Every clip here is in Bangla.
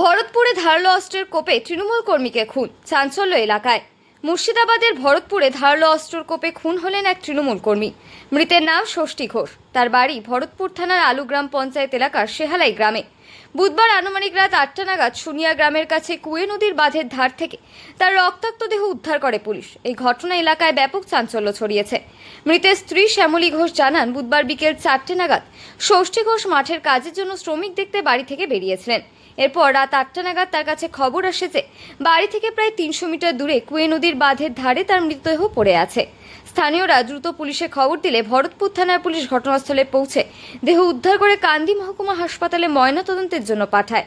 ভরতপুরে ধারালো অস্ত্রের কোপে তৃণমূল কর্মীকে খুন চাঞ্চল্য এলাকায়। মুর্শিদাবাদের ভরতপুরে ধারালো অস্ত্রের কোপে খুন হলেন এক তৃণমূল কর্মী। মৃতের নাম ষষ্ঠী ঘোষ। তার বাড়ি ভরতপুর থানার আলুগ্রাম পঞ্চায়েত এলাকার সেহালাই গ্রামে। বুধবার আনুমানিক রাত আটটা নাগাদ সুনিয়া গ্রামের কাছে কুয়ে নদীর বাঁধের ধার থেকে তার রক্তাক্ত দেহ উদ্ধার করে পুলিশ। এই ঘটনা এলাকায় ব্যাপক চাঞ্চল্য ছড়িয়েছে। মৃতের স্ত্রী শ্যামলী ঘোষ জানান, বুধবার বিকেল চারটে নাগাদ ষষ্ঠী ঘোষ মাঠের কাজের জন্য শ্রমিক দেখতে বাড়ি থেকে বেরিয়েছিলেন। এরপর রাত আটটা নাগাদ তার কাছে খবর আসে যে বাড়ি থেকে প্রায় তিনশো মিটার দূরে কুয়ে নদীর বাঁধের ধারে তার মৃতদেহ পড়ে আছে। স্থানীয়রা দ্রুত পুলিশে খবর দিলে ভরতপুর থানার পুলিশ ঘটনাস্থলে পৌঁছে দেহ উদ্ধার করে কান্দি মহকুমা হাসপাতালে ময়নাতদন্তের জন্য পাঠায়।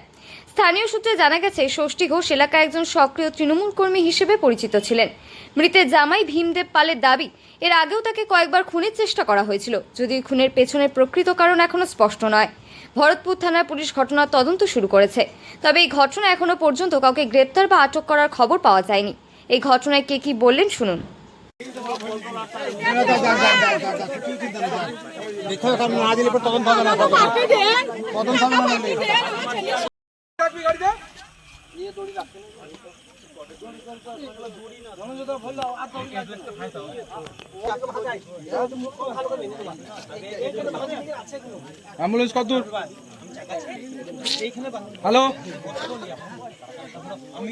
স্থানীয় সূত্রে জানা গেছে, ষষ্ঠী ঘোষ এলাকায় একজন সক্রিয় তৃণমূল কর্মী হিসেবে পরিচিত ছিলেন। মৃতের জামাই ভীমদেব পালের দাবি, এর আগেও তাকে কয়েকবার খুনের চেষ্টা করা হয়েছিল, যদিও খুনের পেছনের প্রকৃত কারণ এখনও স্পষ্ট নয়। ভরতপুর থানার পুলিশ ঘটনার তদন্ত শুরু করেছে, তবে এই ঘটনা এখনও পর্যন্ত কাউকে গ্রেপ্তার বা আটক করার খবর পাওয়া যায়নি। এই ঘটনায় কে কি বললেন, শুনুন। না দিলে অ্যাম্বুলেন্স কত দূর? হ্যালো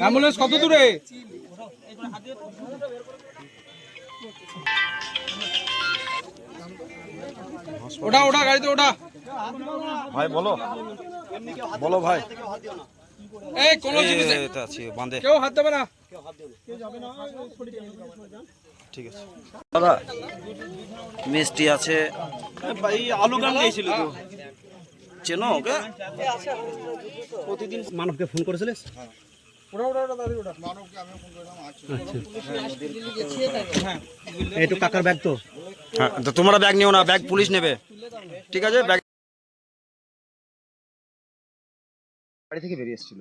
অ্যাম্বুলেন্স কত দূরে? ওটা ওটা গাড়িতে ওটা ভাই বলো। বলো ভাই। এই কোন জিনিস এটা আছে বাঁধে। কেউ হাত দেবে না। ঠিক আছে। দাদা মিষ্টি আছে। এই আলু গান গিয়েছিল তো। চেনো ওকে? প্রতিদিন মানবকে ফোন করেছিলে এইটু কাকার ব্যাগ তো। হ্যাঁ তো তোমরা ব্যাগ নিও না ব্যাগ পুলিশ নেবে। ঠিক আছে? ব্যাগ বাড়ি থেকে বেরিয়ে এসেছিল।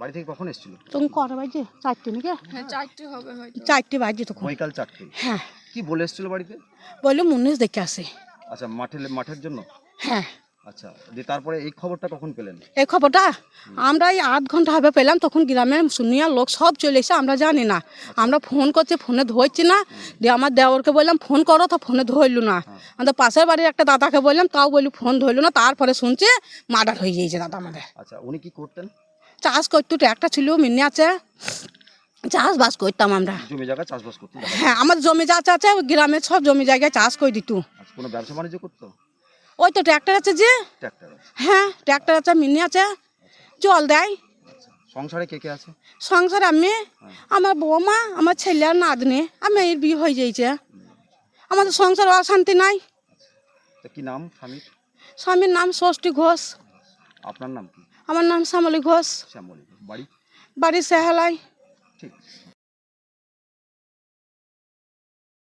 বাড়ি থেকে কখন এসেছিল? তখন কটা বাজে? চারটে নাকি? হ্যাঁ চারটে হবে চারটে বাজে তখন। বৈকাল চারটে। হ্যাঁ। কি বলে এসেছিল বাড়িতে? বলল মুন্নিশ দেখে আসে। আচ্ছা মাঠে মাঠের জন্য? হ্যাঁ। আচ্ছা দিয়ে তারপরে এই খবরটা কখন পেলেন? এই খবরটা আমরা এই আধ ঘণ্টা হবে পেলাম তখন গ্রামে শুনিয়া লোক সব চলে এসে আমরা জানি না। আমরা ফোন করছি ফোনে ধরছি না। দিয়ে আমার দেওরকে বললাম ফোন করো তো ফোনে ধরলু না। আমাদের পাশের বাড়ির একটা দাদাকে বললাম তাও বলি ফোন ধরলু না তারপরে শুনছে মার্ডার হয়ে গিয়েছে দাদা আমাদের। আচ্ছা উনি কি করতেন? চাষ করতো একটা ছিল মিনি আছে। চাষবাস করতাম আমরা। জমি জায়গা চাষবাস যায়। হ্যাঁ আমার জমি যা আছে গ্রামের সব জমি জায়গায় চাষ করে দিত। আচ্ছা কোনো ব্যবসা বাণিজ্য করতো? ওই তো ট্র্যাক্টর আছে যে? হ্যাঁ ট্র্যাক্টর আছে মিনি আছে। জল দেয়। সংসারে কে কে আছে? সংসার আমি আমার বৌমা আমার ছেলে আর নাতনি। আমি এর বিয়ে হয়ে যাইছে। আমাদের সংসার অশান্তি নাই। কি নাম স্বামীর? স্বামীর নাম ষষ্ঠী ঘোষ। আপনার নাম কি? আমার নাম শ্যামলী ঘোষ। শ্যামলী। বাড়ি? বাড়ি সেহালাই। ঠিক